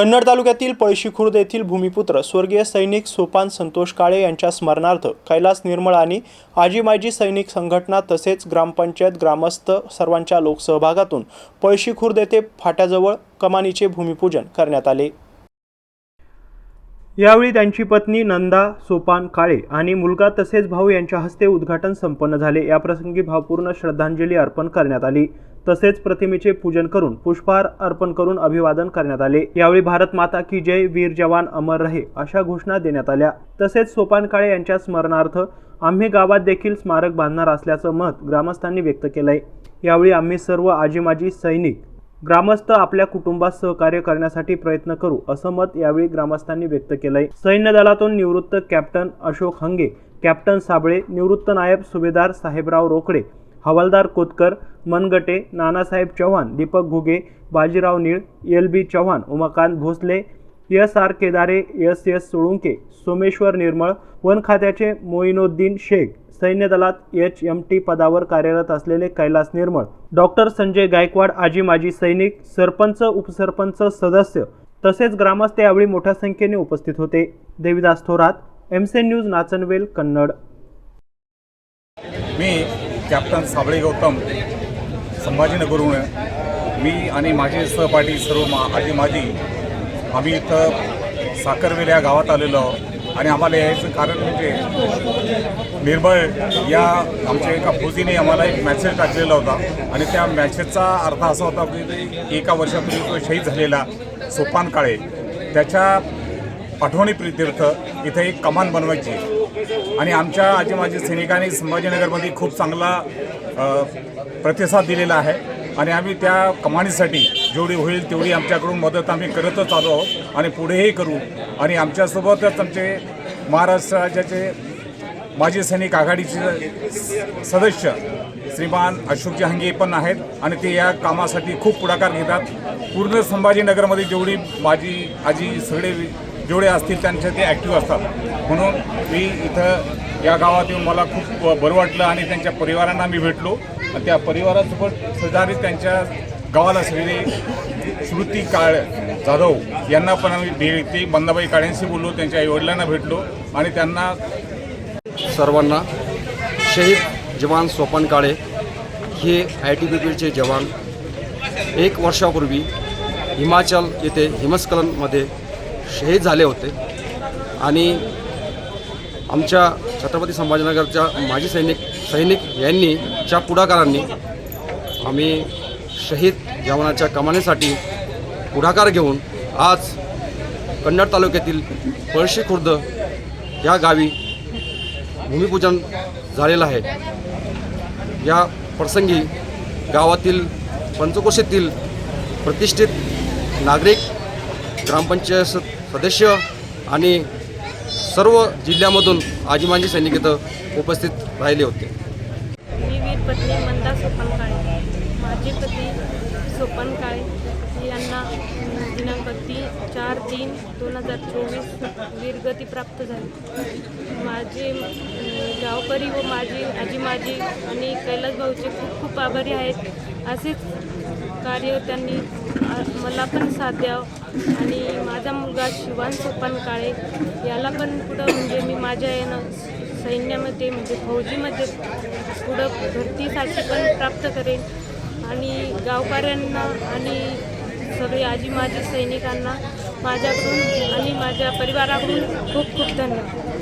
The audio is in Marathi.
कन्नड तालुक्यातील पळशी खुर्द येथील भूमिपुत्र स्वर्गीय सैनिक सोपान संतोष काळे यांच्या स्मरणार्थ कैलास निर्मळ आणि आजी माजी सैनिक संघटना तसेच ग्रामपंचायत ग्रामस्थ सर्वांच्या लोकसहभागातून पळशी खुर्द येथे फाट्याजवळ कमानीचे भूमिपूजन करण्यात आले. यावेळी त्यांची पत्नी नंदा सोपान काळे आणि मुलगा तसेच भाऊ यांच्या हस्ते उद्घाटन संपन्न झाले. याप्रसंगी भावपूर्ण श्रद्धांजली अर्पण करण्यात आली. तसेच प्रतिमेचे पूजन करून पुष्पहार अर्पण करून अभिवादन करण्यात आले. यावेळी भारत माता की जय वीर जवान अमर रहे अशा घोषणा देण्यात आल्या. तसेच सोपान काळे यांच्या स्मरणार्थ आम्ही गावात देखील स्मारक बांधणार असल्याचं मत ग्रामस्थांनी व्यक्त केलंय. यावेळी आम्ही सर्व आजी माजी सैनिक ग्रामस्थ आपल्या कुटुंबात सहकार्य करण्यासाठी प्रयत्न करू असं मत यावेळी ग्रामस्थांनी व्यक्त केलंय. सैन्य दलातून निवृत्त कॅप्टन अशोक हंगे कॅप्टन साबळे निवृत्त नायब सुभेदार साहेबराव रोकडे हवालदार Kotkar Managate Nanasaheb Chavan Deepak Ghuge Bajirao Nil L B Chavan Umakant Bhosale S R Kedare S S Solunke Someshwar Nirmal one खात्याचे मोईनुद्दीन शेख सैन्य दलात एच एम टी पदावर कार्यरत असलेले कैलास निर्मळ डॉक्टर संजय गायकवाड आजी माजी सैनिक सरपंच उपसरपंच सदस्य तसेच ग्रामस्थ यावेळी मोठ्या संख्येने उपस्थित होते. देविदास थोरात एमसेन न्यूज नाचनवेल कन्नड. मी कॅप्टन साबळे गौतम संभाजीनगरहून मी आणि माझे सहपाठी सर्व मा आजी माझी आम्ही इथं साखरवेल या गावात आलेलो आहोत. आणि आम्हाला यायचं कारण म्हणजे निर्मळ या आमच्या एका फौजीने आम्हाला एक मॅसेज टाकलेला होता. आणि त्या मॅसेजचा अर्थ असा होता की एका वर्षापूर्वी तो शहीद झालेला सोपान काळे. त्याच्या आठवणी प्रीत्यर्थ इथे एक कमान बनवायची. आणि आमच्या आजी माजी सैनिकांनी संभाजीनगरमध्ये खूप चांगला प्रतिसाद दिलेला आहे. आणि आम्ही त्या कमानीसाठी जेवढी होईल तेवढी आमच्याकडून मदत आम्ही करतच आलो आहोत आणि पुढेही करू. आणि आमच्यासोबतच आमचे महाराष्ट्र राज्याचे माजी सैनिक आघाडीचे स- सदस्य श्रीमान अशोक जहांगीर पण आहेत आणि ते या कामासाठी खूप पुढाकार घेतात. पूर्ण संभाजीनगरमध्ये जेवढी माझी आजी सगळे जेवढे असतील त्यांच्या ते ॲक्टिव्ह असतात. म्हणून मी इथं या गावात येऊन मला खूप बरं वाटलं आणि त्यांच्या परिवारांना मी भेटलो. आणि त्या परिवारासोबत शेजारी त्यांच्या गावाला असलेले श्रुती काळ जाधव यांना पण आम्ही भेटते बंदाबाई काळ्यांशी बोललो त्यांच्या आईवडिलांना भेटलो आणि त्यांना सर्वांना शहीद जवान सोपान काळे हे आय टी बी पीचे जवान. एक वर्षापूर्वी हिमाचल येथे हिमस्खलनमध्ये शहीद झाले होते. आणि आमच्या छत्रपती संभाजीनगरच्या माजी सैनिक सैनिक यांनी ज्या पुढाकारांनी आम्ही शहीद जवानाच्या कमानीसाठी पुढाकार घेऊन आज कन्नड तालुक्यातील पळशी खुर्द या गावी भूमिपूजन झालेलं आहे. या प्रसंगी गावातील पंचकोशीतील प्रतिष्ठित नागरिक ग्रामपंचायत सदस्य आणि सर्व जिल्ह्यामधून आजीमाजी सैनिक इथं उपस्थित राहिले होते. मी वीर पत्नी मंदा सोपन राज्यपती माझे पती सोपन काळे यांना दिनांक तीन चार तीन दोन हजार चोवीस वीरगती प्राप्त झाली. माझे गावकरी व माझी आजी माझी आणि कैलास भाऊचे खूप खूप आभारी आहेत. असेच कार्य त्यांनी मला पण साथ द्यावं आणि माझा मुलगा शिवान सोपान काळे याला पण पुढं म्हणजे मी माझ्या यानं सैन्यामध्ये म्हणजे फौजीमध्ये पुढं भरतीसाठी पण प्राप्त करेन. आणि गावकऱ्यांना आणि सगळे आजी माजी सैनिकांना माझ्याकडून आणि माझ्या परिवाराकडून खूप खूप धन्यवाद.